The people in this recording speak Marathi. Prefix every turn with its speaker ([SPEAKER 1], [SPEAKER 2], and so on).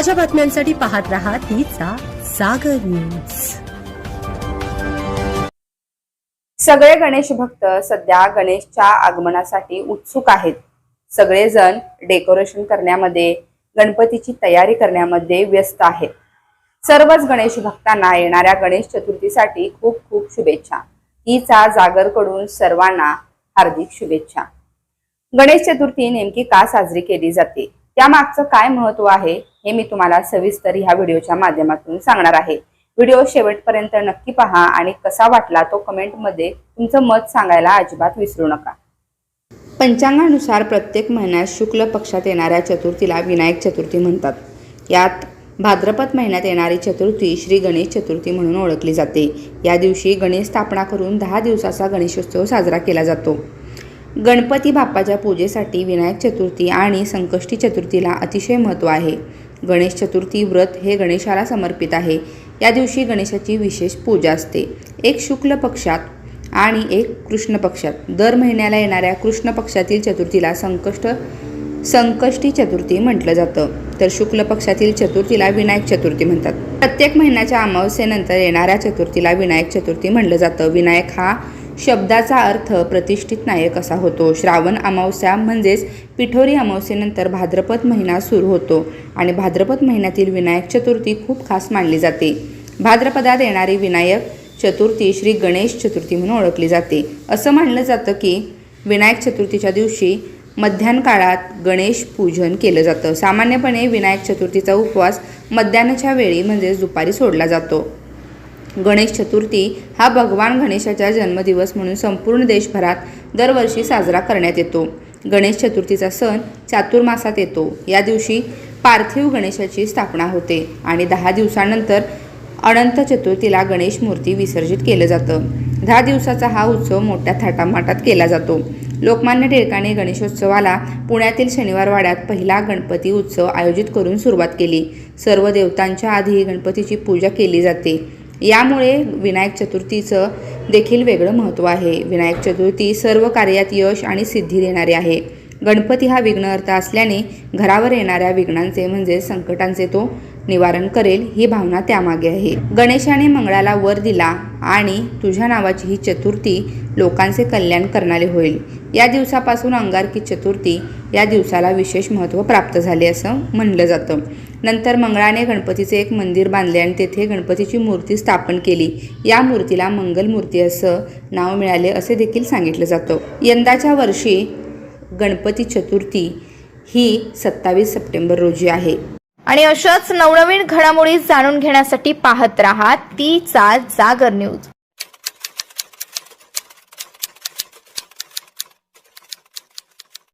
[SPEAKER 1] ताज्या बातम्यांसाठी पाहत रहा तिचा सागर न्यूज.
[SPEAKER 2] सगळे गणेश भक्त सध्या गणेशच्या आगमनासाठी उत्सुक आहेत. सगळेजण डेकोरेशन करण्यामध्ये गणपतीची तयारी करण्यामध्ये व्यस्त आहेत. सर्वच गणेश भक्तांना येणाऱ्या गणेश चतुर्थीसाठी खूप खूप शुभेच्छा. तिचा जागरकडून सर्वांना हार्दिक शुभेच्छा. गणेश चतुर्थी नेमकी का साजरी केली जाते? त्यामागचं काय महत्त्व आहे? हे मी तुम्हाला सविस्तर ह्या व्हिडिओच्या माध्यमातून सांगणार आहे. व्हिडिओ शेवटपर्यंत नक्की पहा आणि कसा वाटला तो कमेंटमध्ये तुमचं मत सांगायला अजिबात विसरू नका. पंचांगानुसार प्रत्येक महिन्यात शुक्ल पक्षात येणाऱ्या चतुर्थीला विनायक चतुर्थी म्हणतात. यात भाद्रपद महिन्यात येणारी चतुर्थी श्री गणेश चतुर्थी म्हणून ओळखली जाते. या दिवशी गणेश स्थापना करून दहा दिवसाचा गणेशोत्सव साजरा केला जातो. गणपती बाप्पाच्या पूजेसाठी विनायक चतुर्थी आणि संकष्टी चतुर्थीला अतिशय महत्त्व आहे. गणेश चतुर्थी व्रत हे गणेशाला समर्पित आहे. या दिवशी गणेशाची विशेष पूजा असते. एक शुक्ल पक्षात आणि एक कृष्ण पक्षात. दर महिन्याला येणाऱ्या कृष्ण पक्षातील चतुर्थीला संकष्ट संकष्टी चतुर्थी म्हटलं जातं. तर शुक्ल पक्षातील चतुर्थीला विनायक चतुर्थी म्हणतात. प्रत्येक महिन्याच्या अमावस्येनंतर येणाऱ्या चतुर्थीला विनायक चतुर्थी म्हटलं जातं. विनायक हा शब्दाचा अर्थ प्रतिष्ठित नायक असा होतो. श्रावण अमावस्या म्हणजेच पिठोरी अमावस्येनंतर भाद्रपद महिना सुरू होतो आणि भाद्रपद महिन्यातील विनायक चतुर्थी खूप खास मानली जाते. भाद्रपदात येणारी विनायक चतुर्थी श्री गणेश चतुर्थी म्हणून ओळखली जाते. असं मानलं जातं की विनायक चतुर्थीच्या दिवशी मध्यान्ह काळात गणेश पूजन केलं जातं. सामान्यपणे विनायक चतुर्थीचा उपवास मध्यान्हच्या वेळी म्हणजेच दुपारी सोडला जातो. गणेश चतुर्थी हा भगवान गणेशाचा जन्मदिवस म्हणून संपूर्ण देशभरात दरवर्षी साजरा करण्यात येतो. गणेश चतुर्थीचा सण चातुर्मासात येतो. या दिवशी पार्थिव गणेशाची स्थापना होते आणि दहा दिवसानंतर अनंत चतुर्थीला गणेश मूर्ती विसर्जित केलं जातं. दहा दिवसाचा हा उत्सव मोठ्या थाटामाटात केला जातो. लोकमान्य टिळकाने गणेशोत्सवाला पुण्यातील शनिवारवाड्यात पहिला गणपती उत्सव आयोजित करून सुरुवात केली. सर्व देवतांच्या आधी गणपतीची पूजा केली जाते. यामुळे विनायक चतुर्थीचं देखील वेगळं महत्त्व आहे. विनायक चतुर्थी सर्व कार्यात यश आणि सिद्धी देणारी आहे. गणपती हा विघ्नहर्ता असल्याने घरावर येणाऱ्या विघ्नांचे म्हणजे संकटांचे तो निवारण करेल ही भावना त्यामागे आहे. गणेशाने मंगळाला वर दिला आणि तुझ्या नावाची ही चतुर्थी लोकांचे कल्याण करणारे होईल. या दिवसापासून अंगारकी चतुर्थी या दिवसाला विशेष महत्त्व प्राप्त झाले असं म्हणलं जातं. नंतर मंगळाने गणपतीचे एक मंदिर बांधले आणि तेथे गणपतीची मूर्ती स्थापन केली. या मूर्तीला मंगल मूर्ती असं नाव मिळाले असे देखील सांगितलं जातं. यंदाच्या वर्षी गणपती चतुर्थी ही सत्तावीस सप्टेंबर रोजी आहे.
[SPEAKER 3] आणि अशाच नवनवीन घडामोडी जाणून घेण्यासाठी पाहत राहा तीचा जागर न्यूज.